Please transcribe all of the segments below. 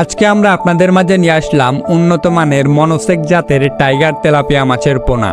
আজকে আমরা আপনাদের মাঝে নিয়ে আসলাম উন্নত মানের মনোসেক জাতের টাইগার তেলাপিয়া মাছের পোনা।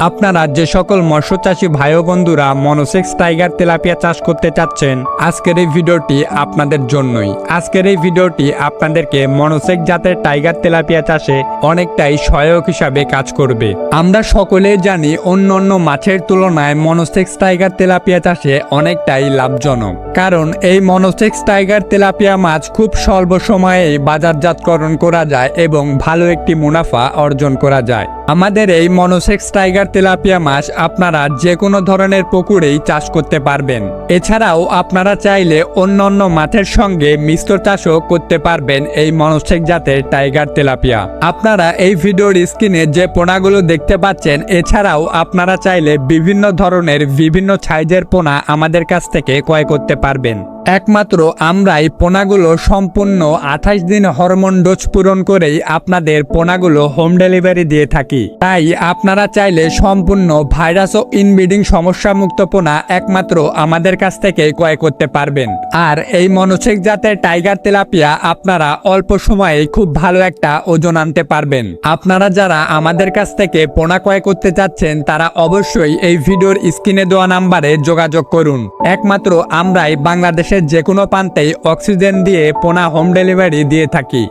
আপনারা যে সকল মৎস্যচাষী ভাই ও বন্ধুরা মনোসেক্স টাইগার তেলাপিয়া চাষ করতে চাচ্ছেন, আজকের এই ভিডিওটি আপনাদের জন্যই। আজকের এই ভিডিওটি আপনাদেরকে মনোসেক জাতের টাইগার তেলাপিয়া চাষে অনেকটাই সহায়ক হিসাবে কাজ করবে। আমরা সকলেই জানি অন্য অন্য মাছের তুলনায় মনোসেক্স টাইগার তেলাপিয়া চাষে অনেকটাই লাভজনক। কারণ এই মনোসেক্স টাইগার তেলাপিয়া মাছ খুব স্বল্প সময়েই বাজারজাতকরণ করা যায় এবং ভালো একটি মুনাফা অর্জন করা যায়। আমাদের এই মনোসেক্স টাইগার তেলাপিয়া মাছ আপনারা যে কোনো ধরনের পুকুরেই চাষ করতে পারবেন। এছাড়াও আপনারা চাইলে অন্য অন্য মাছের সঙ্গে মিশ্র চাষও করতে পারবেন এই মনোসেক জাতের টাইগার তেলাপিয়া। আপনারা এই ভিডিওর স্ক্রিনে যে পোনাগুলো দেখতে পাচ্ছেন, এছাড়াও আপনারা চাইলে বিভিন্ন ধরনের বিভিন্ন সাইজের পোনা আমাদের কাছ থেকে ক্রয় করতে পারবেন। একমাত্র আমরাই পোনাগুলো সম্পূর্ণ আঠাশ দিন হরমোন ডোজ পূরণ করেই আপনাদের পোনাগুলো হোম ডেলিভারি দিয়ে থাকি। তাই আপনারা চাইলে সম্পূর্ণ ভাইরাস ও ইনব্রিডিং সমস্যা মুক্ত পোনা একমাত্র আমাদের কাছ থেকে ক্রয় করতে পারবেন। আর এই মনোসেক জাতের টাইগার তেলাপিয়া আপনারা অল্প সময়ে খুব ভালো একটা ওজন আনতে পারবেন। আপনারা যারা আমাদের কাছ থেকে পোনা ক্রয় করতে চাচ্ছেন তারা অবশ্যই এই ভিডিওর স্ক্রিনে দেওয়া নাম্বারে যোগাযোগ করুন। একমাত্র আমরাই বাংলাদেশের যে কোনো প্রান্তেই অক্সিজেন দিয়ে পোনা হোম ডেলিভারি দিয়ে থাকি।